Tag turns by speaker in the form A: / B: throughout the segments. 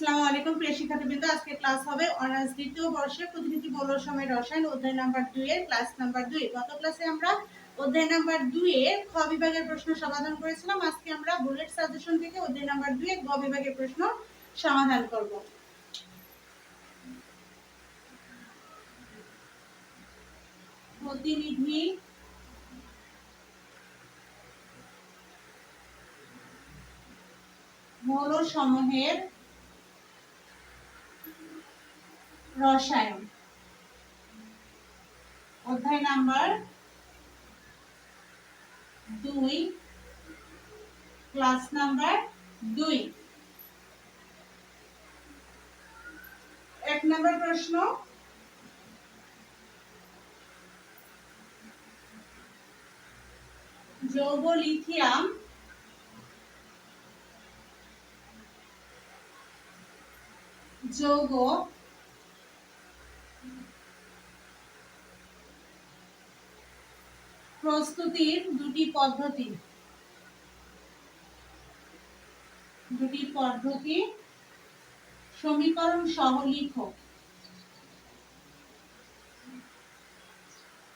A: আসসালামু আলাইকুম, প্রিয় শিক্ষার্থীবৃন্দ। আজকে ক্লাস হবে অনার্স দ্বিতীয় বর্ষের প্রতিনিধি মৌল সময় রসায়ন, অধ্যায় নাম্বার দুই এর ক্লাস নাম্বার দুই। গত ক্লাসে আমরা অধ্যায় নাম্বার দুই এর খ বিভাগের প্রশ্ন সমাধান করেছিলাম। আজকে আমরা বুলেট সাজেশন থেকে অধ্যায় নাম্বার দুই এর গ বিভাগের প্রশ্ন সমাধান করব। প্রতিনিধি মৌল সমূহের রসায়ন। অধ্যায় নাম্বার দুই ক্লাস নাম্বার দুই। এক নম্বর প্রশ্ন। যৌগ লিথিয়াম যৌগ প্রস্তুতির দুটি পদ্ধতি। দুটি পদ্ধতি সমীকরণ সহ লিখো।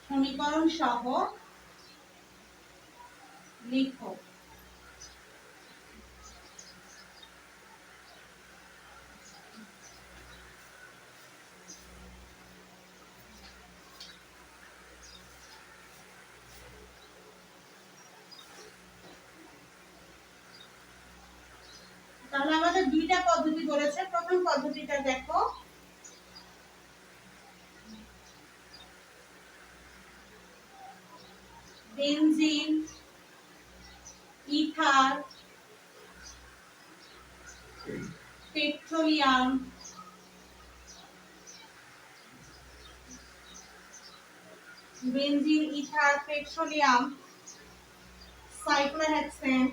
A: সমীকরণ সহ লিখো তাহলে দুইটা পদ্ধতি বলেছে প্রথম পদ্ধতিটা দেখো। Benzene ether petroleum benzene ether petroleum cyclohexane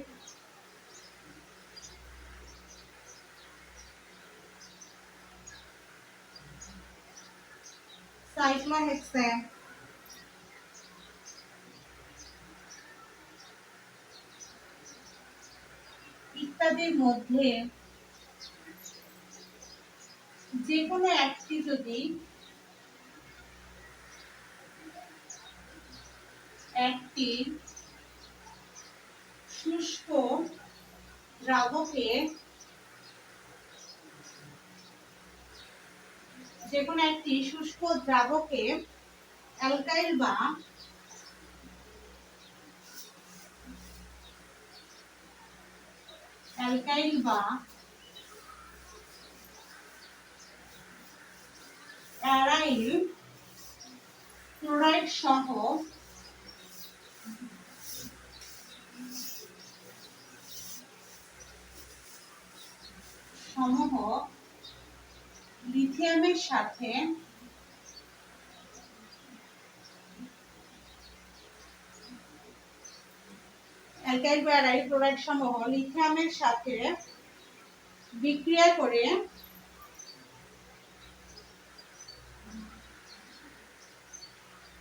A: cyclohexane ইত্যাদির মধ্যে যে কোনো একটি যদি একটি শুষ্ক দ্রাবকে যে কোনো একটি শুষ্ক দ্রাবকে অ্যালকাইল বা অ্যালকাইল বা অ্যারাইল ক্লোরাইড সহ সমূহ লিথিয়ামের সাথে অ্যালকাইল বা অ্যারাইল ক্লোরাইড সমূহ লিথিয়ামের সাথে বিক্রিয়া করে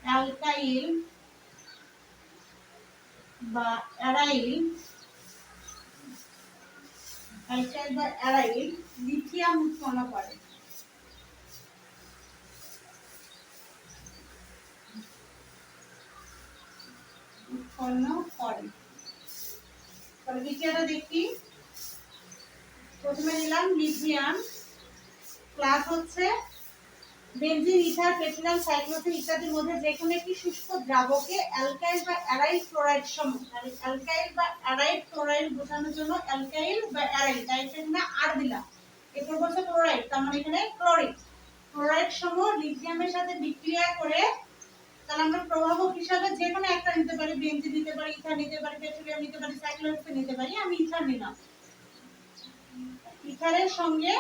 A: অ্যালকাইল বা অ্যারাইল, অ্যালকাইল বা অ্যারাইল লিথিয়াম উৎপন্ন করে। উৎপন্ন করে তাহলে বিক্রিয়াটা দেখি। প্রথমে নিলাম লিথিয়াম প্লাস হচ্ছে বেনজিন ইথার পেট্রোলিয়াম সাইক্লোসিন ইত্যাদির মধ্যে যে কোনো একটি শুষ্ক দ্রাবকে অ্যালকাইল বা অ্যারাইল ক্লোরাইড তাহলে অ্যালকাইল বা অ্যারাইল ক্লোরাইড বোঝানোর জন্য অ্যালকাইল বা অ্যারাইল তাই এখানে আর দিলাম। এরপর বলছে ক্লোরাইড, তার মানে এখানে ক্লোরিন। ক্লোরাইড সমূহ লিথিয়ামের সাথে বিক্রিয়া করে তাহলে আমরা প্রভাবক হিসাবে যে কোনো একটা নিতে পারি বেনজিন নিতে পারি, ইথার নিতে পারি, পেট্রোলিয়াম নিতে পারি, সাইক্লোহেক্সেন নিতে পারি, আমি ইথার নিলাম ইথারের সঙ্গে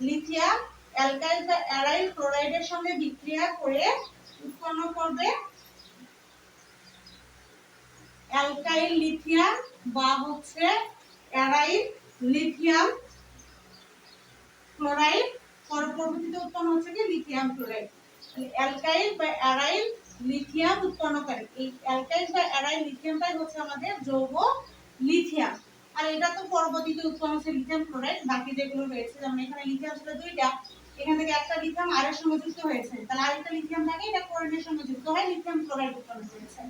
A: লিথিয়াম, অ্যালকাইল বা অ্যারাইল ক্লোরাইডের সঙ্গে বিক্রিয়া করে উৎপন্ন করবে অ্যালকাইল, লিথিয়াম বা হচ্ছে অ্যারাইল, লিথিয়াম ক্লোরাইড। পরবর্তীতে উৎপন্ন হচ্ছে কি? Lithium chloride. অ্যালকাইল বা অ্যারাইল লিথিয়াম উৎপন্ন করে। এই অ্যালকাইল বা অ্যারাইল লিথিয়ামটাই হচ্ছে আমাদের যৌগ লিথিয়াম। আর এটা তো পরবর্তীতে উৎপন্ন হচ্ছে লিথিয়াম ক্লোরাইড। বাকি যেগুলো রয়েছে, যেমন এখানে লিথিয়াম ছিল দুইটা, এখান থেকে একটা লিথিয়াম আর এর সঙ্গে যুক্ত হয়েছে। তাহলে আরেকটা লিথিয়াম থাকে, এটা ক্লোরাইডের সঙ্গে যুক্ত হয়, লিথিয়াম ক্লোরাইড উৎপন্ন হয়েছে।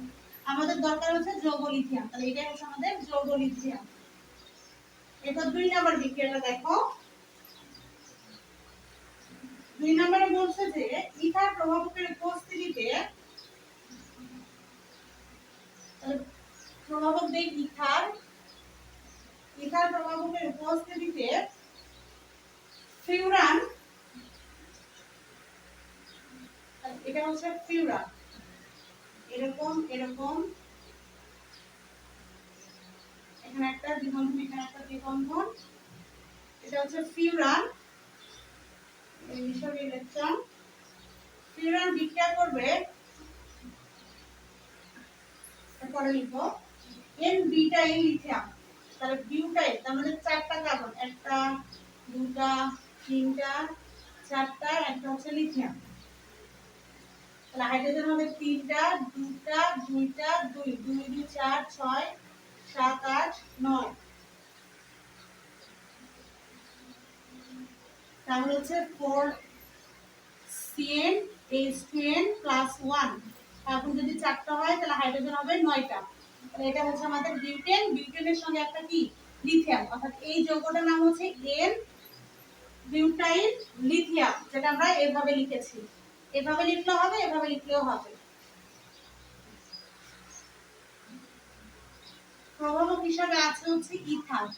A: আমাদের দরকার হচ্ছে যৌগ লিথিয়াম। তাহলে এটাই হচ্ছে আমাদের যৌগ লিথিয়াম। এরপর দুই নাম্বার বিক্রিয়াটা দেখো। দুই নম্বরে বলছে যে, ইথার প্রভাবকের উপস্থিতিতে তাহলে প্রভাবক দেই ইথার ইথার প্রভাবকের উপস্থিতিতে ফিউরান, এটা হচ্ছে ফিউরান। এরকম এরকম। এখানে একটা দ্বিবন্ধন, এখানে একটা দ্বিবন্ধন। এটা হচ্ছে ফিউরান। মিশর ইলেকট্রন। ফিউরান বিক্রিয়া করবে তারপরে লিখো এন বিটাইল লিথিয়াম তাহলে বিউটাইল তার মানে চারটা কার্বন একটা, দুটা, তিনটা, চারটা, একটা হচ্ছে লিথিয়াম তাহলে হাইড্রোজেন হবে তিনটা, দুটা, দুইটা, দুই দুই দুই চার, ছয়, সাত, আট, নয়। তাহলে হচ্ছে four CN H two N plus one এখন যদি চারটা হয়, তাহলে হাইড্রোজেন হবে নয়টা। তাহলে এটা হচ্ছে আমাদের বিউটেন বিউটেনের সঙ্গে একটা কি? লিথিয়াম। অর্থাৎ এই যৌগটার নাম হচ্ছে এন বিউটাইল লিথিয়াম, যেটা আমরা এভাবে লিখেছি। এভাবে লিখলেও হবে, এভাবে লিখলেও হবে। প্রভাবক হিসাবে আছে হচ্ছে ইথার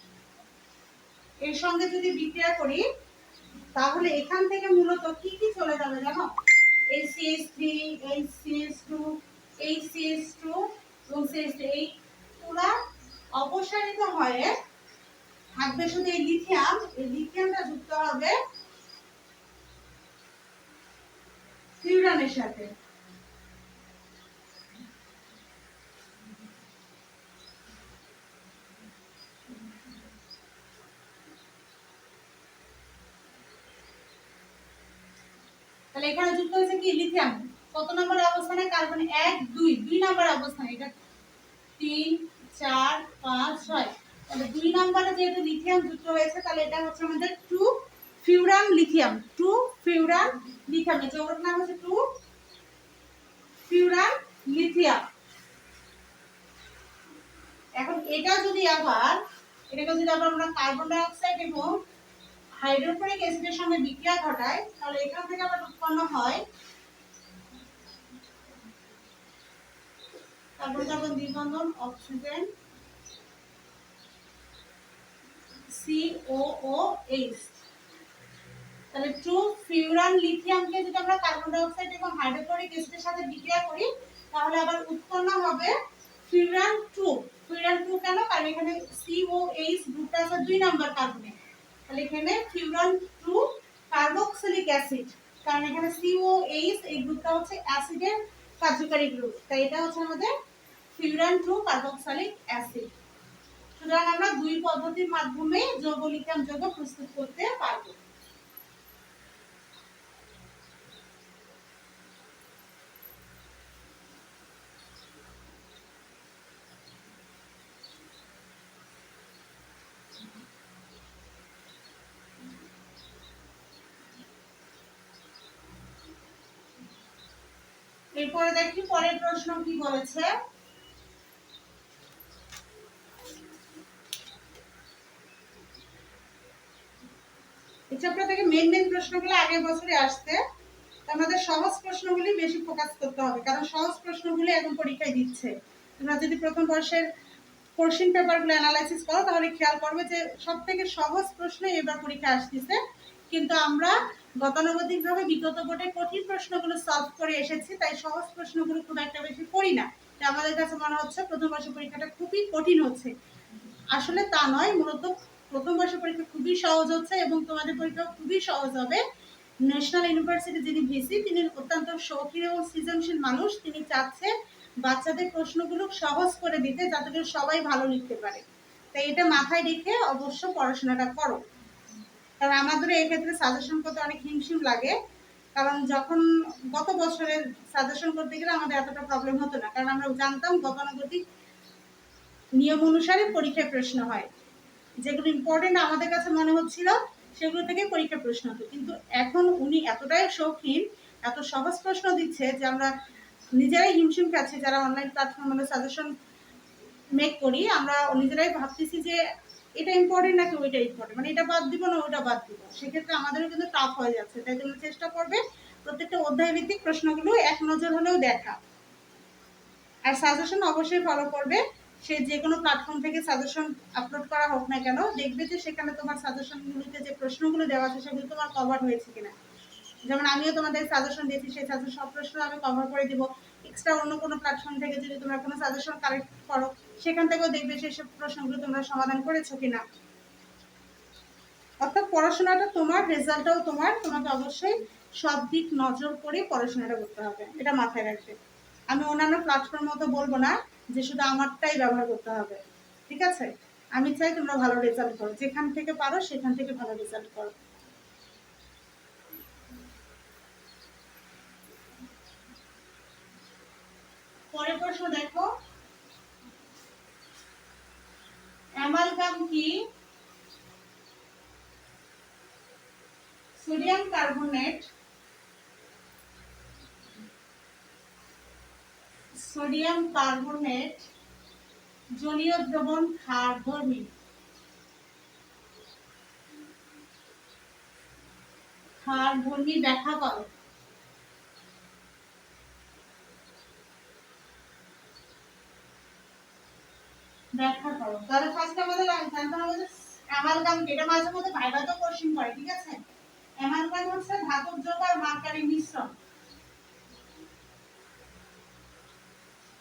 A: এর সঙ্গে যদি বিক্রিয়া করি, তাহলে এখান থেকে মূলত কি কি চলে যাবে জানো? HCH3 HCH2 HCH2 এবং CH3 এই পুরা অপসারিত হয়ে থাকবে শুধু এই লিথিয়াম। এই লিথিয়ামটা যুক্ত হবে সাথে। তাহলে এখানে যুক্ত হয়েছে কি? লিথিয়াম। কত নম্বর অবস্থানে? কার্বন এক, দুই। দুই নম্বর অবস্থানে। এটা তিন, চার, পাঁচ, ছয়। তাহলে দুই নম্বরে যেহেতু লিথিয়াম যুক্ত হয়েছে, তাহলে এটা হচ্ছে আমাদের two furan lithium. Two furan lithium. এই যৌগটার নাম হচ্ছে টু ফিউরান লিথিয়াম। এখন এটা যদি আবার, এটাকে যদি আবার আমরা কার্বন ডাই অক্সাইড এবং হাইড্রোক্লোরিক অ্যাসিডের সঙ্গে বিক্রিয়া ঘটায় তাহলে এখান থেকে আবার উৎপন্ন হয় কার্বন কার্বন অক্সিজেন COOH তাহলে টু ফিউরান লিথিয়ামকে যদি আমরা কার্বন ডাই অক্সাইড এবং হাইড্রোক্লোরিক অ্যাসিডের সাথে বিক্রিয়া করি, তাহলে আবার উৎপন্ন হবে ফিউরান টু। ফিউরান টু কেন? কারণ এখানে COH গ্রুপটা আছে, দুই নাম্বার কার্বনে। তাহলে এখানে ফিউরান টু কার্বক্সিলিক অ্যাসিড। কারণ এখানে এই গ্রুপটা হচ্ছে অ্যাসিডের কার্যকারী গ্রুপ। তাই এটা হচ্ছে আমাদের ফিউরান টু কার্বক্সিলিক অ্যাসিড। সুতরাং আমরা দুই পদ্ধতির মাধ্যমে যৌগ লিথিয়াম যৌগ প্রস্তুত করতে পারব। এরপরে দেখি পরের প্রশ্ন কি বলেছে এই চ্যাপ্টার থেকে মেন মেন প্রশ্নগুলো আগের বছরে আসছে। আমাদের সহজ প্রশ্নগুলি বেশি ফোকাস করতে হবে, কারণ সহজ প্রশ্নগুলি এখন পরীক্ষায় দিচ্ছে। তোমরা যদি প্রথম বর্ষের কোশ্চিন পেপারগুলো অ্যানালাইসিস করো, তাহলে খেয়াল করবে যে সব থেকে সহজ প্রশ্নই এবার পরীক্ষা আসতেছে। কিন্তু আমরা গতানুগতিকভাবে বিগত বোর্ডে কঠিন প্রশ্নগুলো সলভ করে এসেছি, তাই সহজ প্রশ্নগুলো খুব একটা বেশি করি না। আমাদের কাছে মনে হচ্ছে প্রথম বর্ষের পরীক্ষাটা খুবই কঠিন হচ্ছে। আসলে তা নয়, মূলত প্রথম বর্ষের পরীক্ষা খুবই সহজ হচ্ছে এবং তোমাদের পরীক্ষা খুবই সহজ হবে। ন্যাশনাল ইউনিভার্সিটি যিনি ভিসি তিনি অত্যন্ত শৌখিন এবং সৃজনশীল মানুষ। তিনি চাচ্ছে বাচ্চাদের প্রশ্নগুলো সহজ করে দিতে যাতে করে সবাই ভালো লিখতে পারে। তাই এটা মাথায় রেখে অবশ্য পড়াশোনাটা করো। কারণ আমাদের এক্ষেত্রে সাজেশন করতে অনেক হিমশিম লাগে। কারণ যখন গত বছরের সাজেশন করতে গেলে আমাদের এতটা প্রবলেম হতো না। কারণ আমরা জানতাম গতানুগতিক নিয়ম অনুসারে পরীক্ষায় প্রশ্ন হয়। যেগুলো ইম্পর্টেন্ট আমাদের কাছে মনে হচ্ছিল, সেগুলো থেকে পরীক্ষা প্রশ্ন হতো। কিন্তু এখন উনি এতটাই শৌখিন, এত সহজ প্রশ্ন দিচ্ছে যে আমরা নিজেরাই হিমশিম খাচ্ছি, যারা অনলাইন প্ল্যাটফর্ম আমরা সাজেশন মেক করি, আমরা নিজেরাই ভাবতেছি যে এটা ইম্পর্টেন্ট নাকি ওইটা ইম্পর্টেন্ট মানে এটা বাদ দিব না, ওইটা বাদ দিব। সেক্ষেত্রে আমাদেরও কিন্তু টাফ হয়ে যাচ্ছে, তাই তোমরা চেষ্টা করবে প্রত্যেকটা অধ্যায় ভিত্তিক প্রশ্নগুলো এক নজর হলেও দেখা। আর সাজেশন অবশ্যই ফলো করবে। সে যে কোনো প্ল্যাটফর্ম থেকে সাজেশন আপলোড করা হোক না কেন, দেখবে যে সেখানে তোমার সাজেশনগুলোতে যে প্রশ্নগুলো দেওয়া আছে সেগুলো তোমার কভার হয়েছে কিনা। যেমন আমিও তোমাদের সাজেশন দিয়েছি, সেই সাজেশন সব প্রশ্ন আমি কভার করে দিব। এক্সট্রা অন্য কোনো প্ল্যাটফর্ম থেকে যদি তোমরা কোনো সাজেশন কালেক্ট করো, সেখান থেকেও দেখবে সেই সব প্রশ্নগুলো তোমরা সমাধান করেছ কিনা। অর্থাৎ পড়াশোনাটা তোমার রেজাল্টটাও তোমার, তোমাকে অবশ্যই সব দিক নজর করে পড়াশোনাটা করতে হবে। এটা মাথায় রাখবে। আমি অন্যান্য প্ল্যাটফর্ম মতো বলব না। যে শুধু আমারটাই ব্যবহার করতে হবে, ঠিক আছে? আমি চাই তোমরা ভালো রেজাল্ট করো। যেখান থেকে পারো, সেখান থেকে ভালো রেজাল্ট করো। পরের প্রশ্ন দেখো। অ্যামালগাম কি? সোডিয়াম কার্বনেট সোডিয়াম কার্বনেট জলীয় দ্রবণ ক্ষারধর্মী ক্ষারধর্মী ব্যাখ্যা করো। ব্যাখ্যা করো। তাহলে ফার্স্ট আমাদের জানতে হবে যে অ্যামালগাম এটা মাঝে মধ্যে ভাইবাতেও কোশ্চেন করে, ঠিক আছে? অ্যামালগাম হচ্ছে ধাতব যৌগ আর মার্কারি মিশ্রণ।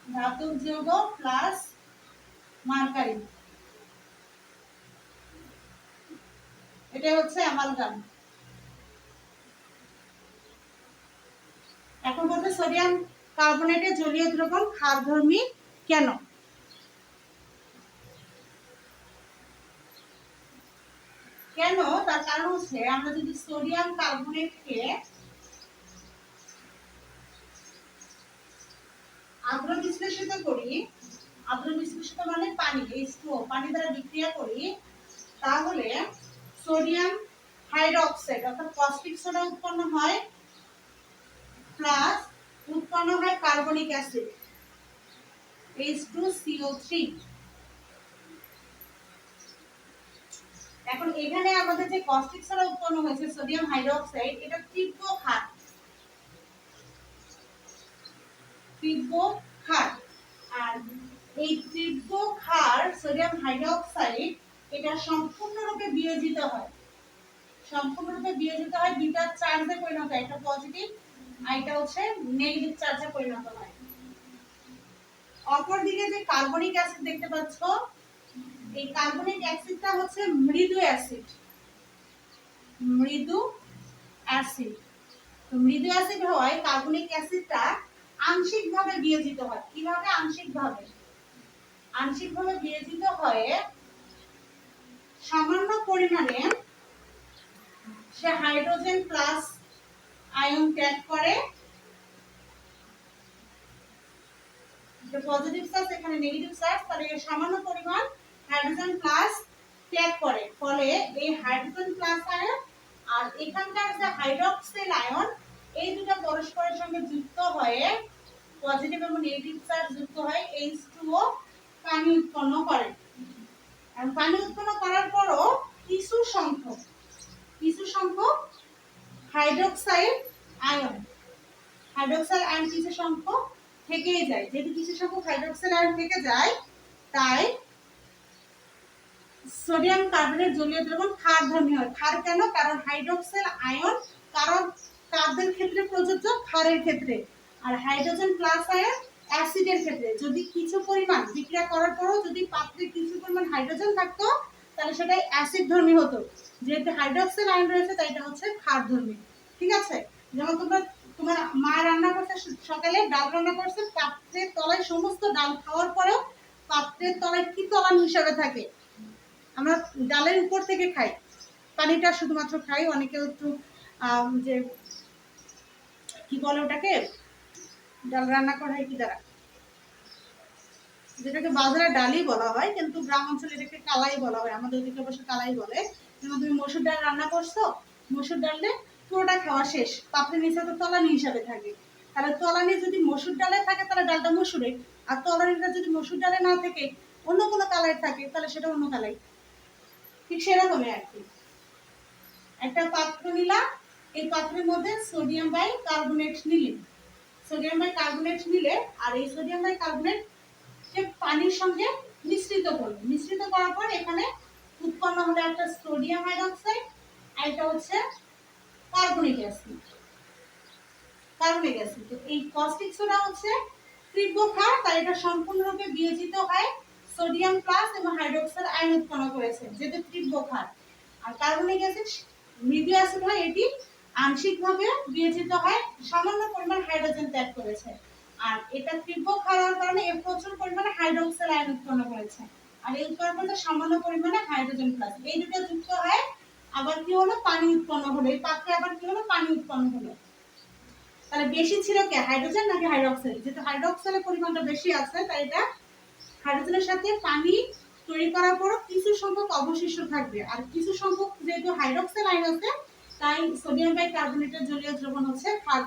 A: ধাতব যৌগ প্লাস মার্কারি এটা হচ্ছে অ্যামালগাম এখন বলতে সোডিয়াম কার্বনেটের জলীয় দ্রবণ কেন? কেন? তার কারণ হচ্ছে আমরা যদি সোডিয়াম কার্বনেটকে আদ্র বিশ্লেষিত করি আদ্র বিশ্লেষিত মানে পানি H2O পানি দ্বারা বিক্রিয়া করি, তাহলে সোডিয়াম হাইড্রোক্সাইড, অর্থাৎ কস্টিক সোডা উৎপন্ন হয় প্লাস উৎপন্ন হয় কার্বনিক অ্যাসিড H2CO3 এখন এখানে আমাদের যে কস্টিক সোডা উৎপন্ন হয়েছে, সোডিয়াম হাইড্রোক্সাইড, এটা তীব্র খাত তীব্র ক্ষার। আর এই তীব্র ক্ষার সোডিয়াম হাইড্রোক্সাইড, এটা সম্পূর্ণরূপে বিয়োজিত হয়। সম্পূর্ণরূপে বিয়োজিত হয়, দুইটা চার্জে পরিণত হয়, একটা পজিটিভ আর এটা হচ্ছে নেগেটিভ চার্জে পরিণত হয়। অপরদিকে যে কার্বনিক অ্যাসিড দেখতে পাচ্ছ, এই কার্বনিক অ্যাসিডটা হচ্ছে মৃদু অ্যাসিড মৃদু অ্যাসিড মৃদু অ্যাসিড হওয়ায় কার্বনিক অ্যাসিডটা আংশিকভাবে বিয়োজিত হয়। কীভাবে আংশিকভাবে? আংশিকভাবে বিয়োজিত হয়ে সামান্য পরিমাণে সে হাইড্রোজেন প্লাস আয়ন ত্যাগ করে। পজিটিভ চার্জ এখানে নেগেটিভ চার্জ তাহলে এই সামান্য পরিমাণ হাইড্রোজেন প্লাস ত্যাগ করে। ফলে এই হাইড্রোজেন প্লাস আয়ন আর এখানকার যে হাইড্রক্সিল আয়ন এই দুটো পরস্পরের সঙ্গে যুক্ত হয়ে পজিটিভ এবং নেগেটিভ চার্জ যুক্ত হয়ে H2O পানি উৎপন্ন করে। আর পানি উৎপন্ন করার পরও কিছু সংখ্যক কিছু সংখ্যক হাইড্রক্সাইড আয়ন হাইড্রোক্সাইড আয়ন কিছু সংখ্যক থেকেই যায়। যেহেতু কিছু সংখ্যক হাইড্রোক্সাইড আয়ন থেকে যায়, তাই সোডিয়াম কার্বনের জলীয় দ্রবণ ক্ষারধর্মী হয়। ক্ষার কেন? কারণ হাইড্রোক্সাইড আয়ন কারণ কার্বনের ক্ষেত্রে প্রযোজ্য ক্ষারের ক্ষেত্রে। আর হাইড্রোজেন প্লাস আয়ন অ্যাসিডের ক্ষেত্রে। যদি কিছু পরিমাণ বিক্রিয়া করার পরও যদি পাত্রে কিছু পরিমাণ হাইড্রোজেন থাকতো, তাহলে সেটা অ্যাসিড ধর্মী হতো। যেহেতু হাইড্রক্সাইড আয়ন রয়েছে, তাই এটা হচ্ছে ক্ষার ধর্মী। ঠিক আছে? যেমন তোমরা, তোমার মা রান্না করছে সকালে, ডাল রান্না করছে পাত্রের তলায় সমস্ত ডাল খাওয়ার পরেও পাত্রের তলায় কি তলান হিসাবে থাকে? আমরা ডালের উপর থেকে খাই। পানিটা শুধুমাত্র খাই অনেকে একটু যে, কি বলে ওটাকে? ডাল রান্না করা হয় কি দ্বারা যেটাকে বাজারে ডালই বলা হয়, কিন্তু গ্রাম অঞ্চলে এটাকে কালাই বলা হয়। আমাদের ওদিকে অবশ্য কালাই বলে। যেমন তুমি মসুর ডাল রান্না করছ, মসুর ডালে পুরোটা খাওয়া শেষ। পাপড়ির নিচে তো তলানি হিসাবে থাকে। তাহলে তলানি যদি মসুর ডালে থাকে, তাহলে ডালটা মসুরে। আর তলানিটা যদি মসুর ডালে না থাকে, অন্য কোনো কালাই থাকে, তাহলে সেটা অন্য কালাই। ঠিক সেরকমই আর কি। একটা পাত্র নিলাম, এই পাত্রের মধ্যে সোডিয়াম বাই কার্বনেট নিলেন সোডিয়াম বাই কার্বনেট নিলে আর এই সোডিয়াম বাই কার্বনেট কে পানির সঙ্গে মিশ্রিত করবে। মিশ্রিত করার পর এখানে উৎপন্ন হলো একটা সোডিয়াম হাইড্রোক্সাইড আর এটা হচ্ছে কার্বনিক অ্যাসিড কার্বনিক অ্যাসিড তো এই কস্টিক সোডা হচ্ছে তীব্র ক্ষার, তাই এটা সম্পূর্ণরূপে বিয়োজিত হয় সোডিয়াম প্লাস এবং হাইড্রোক্সাইড আয়ন উৎপন্ন করেছে যেটা তীব্র ক্ষার। আর কার্বনিক অ্যাসিড মৃদু অ্যাসিড হয় এটি আংশিকভাবে বিয়োজিত হয়, সামান্য পরিমাণ হাইড্রোজেন ত্যাগ করেছে। আর এটা তীব্র হওয়ার কারণে এর প্রচুর পরিমাণে হাইড্রোক্সাইড আয়ন উৎপন্ন করেছে আর এই উৎপন্ন সামান্য পরিমাণে হাইড্রোজেন প্লাস এই দুটো যুক্ত হয় আবার কি হলো? পানি উৎপন্ন হলো। এই পাত্রে আবার কি হলো? পানি উৎপন্ন হলো। তাহলে বেশি ছিল কে? হাইড্রোজেন নাকি হাইড্রোক্সাইড যেহেতু হাইড্রোক্সাইডের পরিমাণটা বেশি আছে, তাই এটা হাইড্রোজেনের সাথে পানি তৈরি করার পরও কিছু সংখ্যক অবশিষ্ট থাকবে। আর কিছু সংখ্যক যেহেতু হাইড্রোক্সাইড আয়ন আছে তাই সোডিয়াম বাই কার্বনেটের জলীয় দ্রবণ হচ্ছে ক্ষার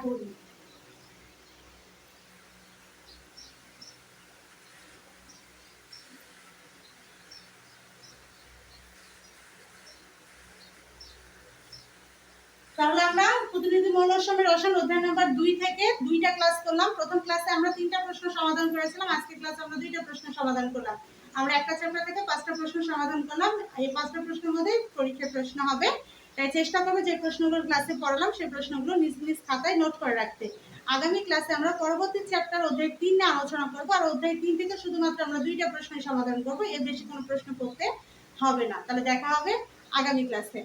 A: তাহলে আমরা প্রতিনিধি মৌলসমের রসায়ন অধ্যায় নাম্বার দুই থেকে দুইটা ক্লাস করলাম। প্রথম ক্লাসে আমরা তিনটা প্রশ্ন সমাধান করেছিলাম আজকে ক্লাসে আমরা দুইটা প্রশ্ন সমাধান করলাম। আমরা একটা চ্যাপ্টার থেকে পাঁচটা প্রশ্ন সমাধান করলাম। এই পাঁচটা প্রশ্নের মধ্যে পরীক্ষার প্রশ্ন হবে। তাই চেষ্টা করব যে প্রশ্নগুলো ক্লাসে পড়ালাম, সেই প্রশ্নগুলো নিজ নিজ খাতায় নোট করে রাখতে। আগামী ক্লাসে আমরা পরবর্তী চ্যাপ্টার অধ্যায় তিন নিয়ে আলোচনা করব, আর অধ্যায় তিন থেকে শুধুমাত্র আমরা দুইটা প্রশ্নের সমাধান করব, এর বেশি কোনো প্রশ্ন করতে হবে না। তাহলে দেখা হবে আগামী ক্লাসে